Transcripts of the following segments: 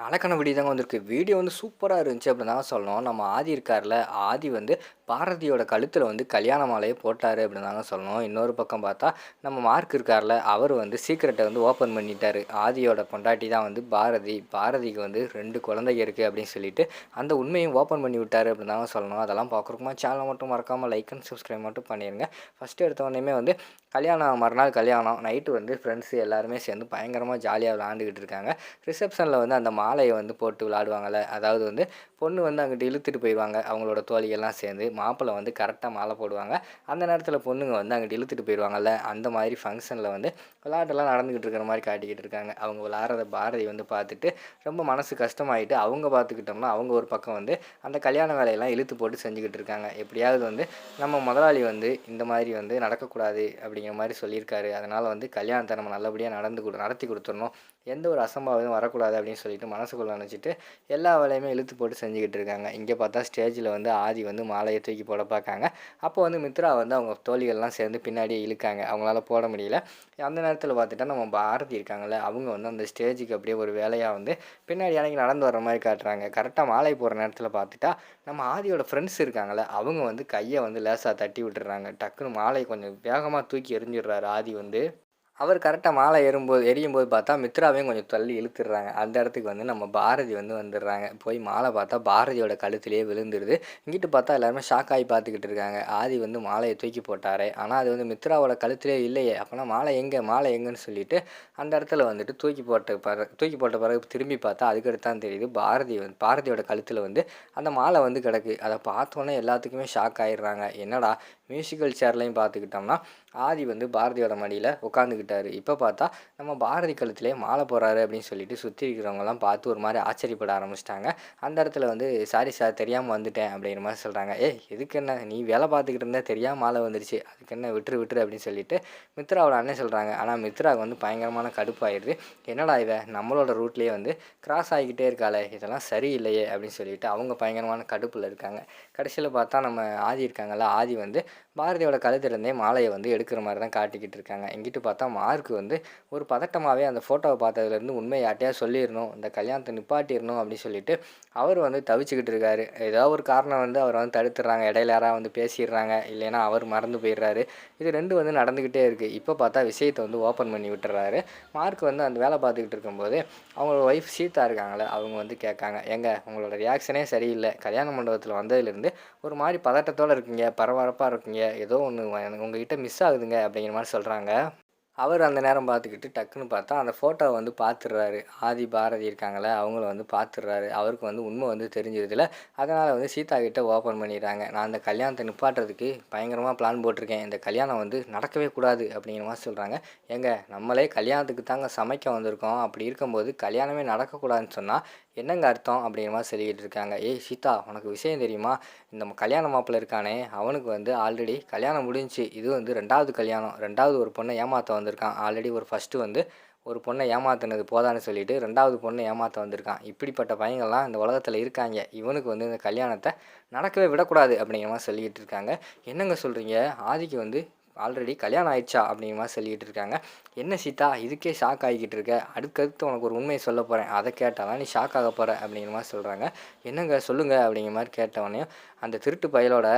நாளைக்கான வீடியோ தாங்க வந்திருக்கு. வீடியோ வந்து சூப்பராக இருந்துச்சு அப்படின்னு தான் சொல்லணும். நம்ம ஆதி இருக்கார்ல ஆதி வந்து பாரதியோட கழுத்தில் வந்து கல்யாண மாலையை போட்டார் அப்படின்னு தாங்க சொல்லணும். இன்னொரு பக்கம் பார்த்தா நம்ம மார்க் இருக்கார்ல அவர் வந்து சீக்கிரட்டை வந்து ஓப்பன் பண்ணிட்டார். ஆதியோட பொண்டாட்டி தான் வந்து பாரதி. பாரதிக்கு வந்து ரெண்டு குழந்தைங்க இருக்குது அப்படின்னு சொல்லிட்டு அந்த உண்மையும் ஓப்பன் பண்ணி விட்டார் அப்படின்னு தாங்க சொல்லணும். அதெல்லாம் பார்க்குறக்குமா சேனலை மட்டும் மறக்காமல் லைக் அண்ட் சப்ஸ்கிரைப் மட்டும் பண்ணிடுங்க ஃபஸ்ட்டு எடுத்தவொடனே வந்து கல்யாணம் மறுநாள் கல்யாணம் நைட்டு வந்து ஃப்ரெண்ட்ஸு எல்லாருமே சேர்ந்து பயங்கரமாக ஜாலியாக விளாண்டுக்கிட்டு இருக்காங்க. ரிசப்ஷனில் வந்து அந்த மாலையை வந்து போட்டு விளாடுவாங்கள்ல அதாவது வந்து பொண்ணு வந்து அங்கிட்டு இழுத்துட்டு போயிடுவாங்க அவங்களோட தோழிகள்லாம் சேர்ந்து. மாப்பிள்ளை வந்து கரெக்டாக மாலை போடுவாங்க. அந்த நேரத்தில் பொண்ணுங்க வந்து அங்கிட்டு இழுத்துட்டு போயிடுவாங்கல்ல அந்த மாதிரி ஃபங்க்ஷனில் வந்து விளாட்டெல்லாம் நடந்துக்கிட்டு இருக்கிற மாதிரி காட்டிக்கிட்டு இருக்காங்க. அவங்க விளாட்றத பாரதி வந்து பார்த்துட்டு ரொம்ப மனசு கஷ்டமாயிட்டு அவங்க பார்த்துக்கிட்டோம்னா அவங்க ஒரு பக்கம் வந்து அந்த கல்யாண வேலையெல்லாம் இழுத்து போட்டு செஞ்சுக்கிட்டு இருக்காங்க. எப்படியாவது வந்து நம்ம முதலாளி வந்து இந்த மாதிரி வந்து நடக்கக்கூடாது அப்படிங்கிற மாதிரி சொல்லியிருக்காரு. அதனால் வந்து கல்யாணத்தை நம்ம நல்லபடியாக நடந்து கொடு நடத்தி கொடுத்துடணும். எந்த ஒரு அசம்பாவிதம் வரக்கூடாது அப்படின்னு சொல்லிட்டு மனசுக்குள்ளே நினச்சிட்டு எல்லா வேலையுமே இழுத்து போட்டு செஞ்சுக்கிட்டு இருக்காங்க. இங்கே பார்த்தா ஸ்டேஜில் வந்து ஆதி வந்து மாலையை தூக்கி போட பார்க்காங்க. அப்போ வந்து மித்ரா வந்து அவங்க தோழிகள்லாம் சேர்ந்து பின்னாடியே இழுக்காங்க. அவங்களால போட முடியல. அந்த நேரத்தில் பார்த்துட்டா நம்ம பாரதி இருக்காங்கல்ல அவங்க வந்து அந்த ஸ்டேஜுக்கு அப்படியே ஒரு வேலையாக வந்து பின்னாடி அன்றைக்கி நடந்து வர மாதிரி காட்டுறாங்க. கரெக்டாக மாலை போகிற நேரத்தில் பார்த்துட்டா நம்ம ஆதியோட ஃப்ரெண்ட்ஸ் இருக்காங்கல்ல அவங்க வந்து கையை வந்து லேசாக தட்டி விட்டுறாங்க. டக்குன்னு மாலை கொஞ்சம் வேகமாக தூக்கி எரிஞ்சிடுறாரு ஆதி வந்து. அவர் கரெக்டாக மாலை ஏறும்போது எரியும் போது பார்த்தா மித்ராவையும் கொஞ்சம் தள்ளி இழுத்துடுறாங்க. அந்த இடத்துக்கு வந்து நம்ம பாரதி வந்து வந்துடுறாங்க. போய் மாலை பார்த்தா பாரதியோட கழுத்துலேயே விழுந்துருது இங்கிட்டு பார்த்தா எல்லாருமே ஷாக் ஆகி பார்த்துக்கிட்டு இருக்காங்க. ஆதி வந்து மாலையை தூக்கி போட்டாரே. ஆனால் அது வந்து மித்ராவோட கழுத்துலேயே இல்லையே. அப்போனா மாலை எங்கே? மாலை எங்கன்னு சொல்லிட்டு அந்த இடத்துல வந்துட்டு தூக்கி போட்ட பிறகு தூக்கி போட்ட பிறகு திரும்பி பார்த்தா அதுக்கடுத்து தான் தெரியுது பாரதி வந்து பாரதியோட கழுத்தில் வந்து அந்த மாலை வந்து கிடக்கு. அதை பார்த்தோன்னே எல்லாத்துக்குமே ஷாக் ஆயிடுறாங்க. என்னடா மியூசிக்கல் சேர்லையும் பார்த்துக்கிட்டோம்னா ஆதி வந்து பாரதியோட மடியில் உட்காந்துக்கிட்டாரு இப்போ பார்த்தா நம்ம பாரதி கழுத்துலேயே மாலை போகிறாரு அப்படின்னு சொல்லிட்டு சுற்றி இருக்கிறவங்கலாம் பார்த்து ஒரு மாதிரி ஆச்சரியப்பட ஆரம்பிச்சிட்டாங்க. அந்த இடத்துல வந்து சாரி சார் தெரியாமல் வந்துட்டேன் அப்படிங்கிற மாதிரி சொல்கிறாங்க ஏய் எதுக்கு என்ன? நீ வேலை பார்த்துக்கிட்டு இருந்தால் தெரியாமல் மாலை வந்துருச்சு. அதுக்கு என்ன விட்டுரு விட்டுரு அப்படின்னு சொல்லிட்டு மித்ராவோட அண்ணன் சொல்கிறாங்க ஆனால் மித்ராவுக்கு வந்து பயங்கரமான கடுப்பாயிடுது. என்னடா இவ? நம்மளோட ரூட்லேயே வந்து கிராஸ் ஆகிக்கிட்டே இருக்காளே. இதெல்லாம் சரியில்லையே அப்படின்னு சொல்லிட்டு அவங்க பயங்கரமான கடுப்பில் இருக்காங்க. கடைசியில் பார்த்தா நம்ம ஆதி இருக்காங்கல்ல ஆதி வந்து பாரதியோட கழுத்திலேருந்தே மாலையை வந்து எடுக்கிற மாதிரி தான் காட்டிக்கிட்டு இருக்காங்க. எங்கிட்டு பார்த்தா மார்க் வந்து ஒரு பதட்டமாகவே அந்த ஃபோட்டோவை பார்த்ததுலேருந்து உண்மை யார்ட்டையா சொல்லிடணும் இந்த கல்யாணத்தை நிப்பாட்டிடணும் அப்படின்னு சொல்லிட்டு அவர் வந்து தவிச்சுக்கிட்டு இருக்காரு. ஏதோ ஒரு காரணம் வந்து அவரை வந்து தடுத்துடுறாங்க. இடையில யாராவது வந்து பேசிடுறாங்க இல்லைன்னா அவர் மறந்து போயிடுறாரு. இது ரெண்டு வந்து நடந்துக்கிட்டே இருக்குது இப்போ பார்த்தா விஷயத்தை வந்து ஓப்பன் பண்ணி விட்டுறாரு. மார்க் வந்து அந்த வேலை பார்த்துக்கிட்டு இருக்கும்போது அவங்களோட ஒய்ஃப் சீதா இருக்காங்களே அவங்க வந்து கேட்காங்க ஏங்க உங்களோட ரியாக்ஷனே சரியில்லை. கல்யாண மண்டபத்தில் வந்ததுலேருந்து ஒரு மாதிரி பதட்டத்தோடு இருக்கீங்க. பரபரப்பாக இருக்கீங்க. ஏதோ ஒன்று உங்ககிட்ட மிஸ் ஆகுதுங்க அப்படிங்கிற மாதிரி சொல்கிறாங்க அவர் அந்த நேரம் பார்த்துக்கிட்டு டக்குன்னு பார்த்தா அந்த ஃபோட்டோவை வந்து பார்த்துடுறாரு. ஆதி பாரதி இருக்காங்களே அவங்கள வந்து பார்த்துடுறாரு. அவருக்கு வந்து உண்மை வந்து தெரிஞ்சிருதுல. அதனால் வந்து சீதா கிட்ட ஓப்பன் பண்ணிடுறாங்க. நான் அந்த கல்யாணத்தை நிப்பாட்டுறதுக்கு பயங்கரமாக பிளான் போட்டிருக்கேன். இந்த கல்யாணம் வந்து நடக்கவே கூடாது அப்படிங்கிற மாதிரி சொல்கிறாங்க ஏங்க நம்மளே கல்யாணத்துக்கு தாங்க சமைக்க வந்திருக்கோம். அப்படி இருக்கும்போது கல்யாணமே நடக்கக்கூடாதுன்னு சொன்னால் என்னங்க அர்த்தம் அப்படிங்கிற மாதிரி சொல்லிக்கிட்டு இருக்காங்க. ஏய் சீதா உனக்கு விஷயம் தெரியுமா? இந்த கல்யாண மாப்பிள்ளை இருக்கானே. அவனுக்கு வந்து ஆல்ரெடி கல்யாணம் முடிஞ்சு இது வந்து ரெண்டாவது கல்யாணம். ரெண்டாவது ஒரு பொண்ணை ஏமாற்ற வந்து வந்திருக்கான். ஆல்ரெடி ஒரு ஃபஸ்ட்டு வந்து ஒரு பொண்ணை ஏமாத்தினது போதான்னு சொல்லிட்டு ரெண்டாவது பொண்ணை ஏமாற்ற வந்திருக்கான். இப்படிப்பட்ட பையங்கள்லாம் இந்த உலகத்தில் இருக்காங்க. இவனுக்கு வந்து இந்த கல்யாணத்தை நடக்கவே விடக்கூடாது அப்படிங்கிற மாதிரி சொல்லிக்கிட்டு இருக்காங்க. என்னங்க சொல்கிறீங்க ஆதிக்கு வந்து ஆல்ரெடி கல்யாணம் ஆயிடுச்சா அப்படிங்கிற மாதிரி சொல்லிக்கிட்டு இருக்காங்க. என்ன சீதா இதுக்கே ஷாக் ஆகிக்கிட்டு இருக்க. அடுத்தடுத்து உனக்கு ஒரு உண்மையை சொல்ல போகிறேன் அதை கேட்டாலாம் நீ ஷாக் ஆக போகிற அப்படிங்கிற மாதிரி சொல்கிறாங்க என்னங்க சொல்லுங்கள் அப்படிங்கிற மாதிரி கேட்டவொடனே அந்த திருட்டு பயலோட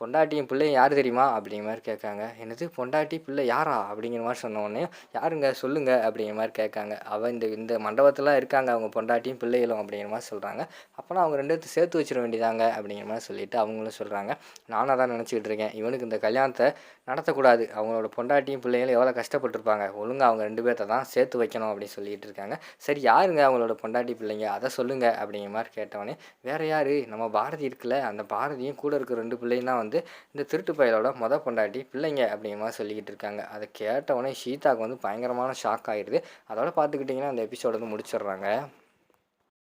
பொண்டாட்டியும் பிள்ளையும் யார் தெரியுமா? அப்படிங்கிற மாதிரி கேட்காங்க. என்னது? பொண்டாட்டி பிள்ளை யாரா? அப்படிங்கிற மாதிரி சொன்னோடனே யாருங்க? சொல்லுங்க. அப்படிங்கிற மாதிரி கேட்காங்க. அவள் இந்த இந்த மண்டபத்தில் இருக்காங்க. அவங்க பொண்டாட்டியும் பிள்ளைகளும் அப்படிங்கிற மாதிரி சொல்கிறாங்க அப்போனா அவங்க ரெண்டு சேர்த்து வச்சிட வேண்டியதாங்க அப்படிங்கிற மாதிரி சொல்லிட்டு அவங்களும் சொல்கிறாங்க நானாக தான் நினச்சிக்கிட்டு இருக்கேன். இவனுக்கு இந்த கல்யாணத்தை நடத்தக்கூடாது. அவங்களோட பொண்டாட்டியும் பிள்ளைகளும் எவ்வளோ கஷ்டப்பட்டுருப்பாங்க. ஒழுங்காக அவங்க ரெண்டு பேர்த்த தான் சேர்த்து வைக்கணும் அப்படின்னு சொல்லிட்டு இருக்காங்க. சரி யாருங்க அவங்களோட பொண்டாட்டி பிள்ளைங்க? அதை சொல்லுங்கள் அப்படிங்கிற மாதிரி கேட்டவொடனே வேறு யார்? நம்ம பாரதி இருக்குல்ல. அந்த பாரதியும் கூட இருக்கிற ரெண்டு பிள்ளைங்க தான் வந்து இந்த திருட்டு பயலோட மொதல் பொண்டாட்டி பிள்ளைங்க அப்படிங்கிற மாதிரி சொல்லிக்கிட்டு இருக்காங்க. அதை கேட்டவுடனே சீதாவுக்கு வந்து பயங்கரமான ஷாக் ஆகிடுது அதோட பார்த்துக்கிட்டிங்கன்னா அந்த எபிசோட வந்து முடிச்சிடுறாங்க.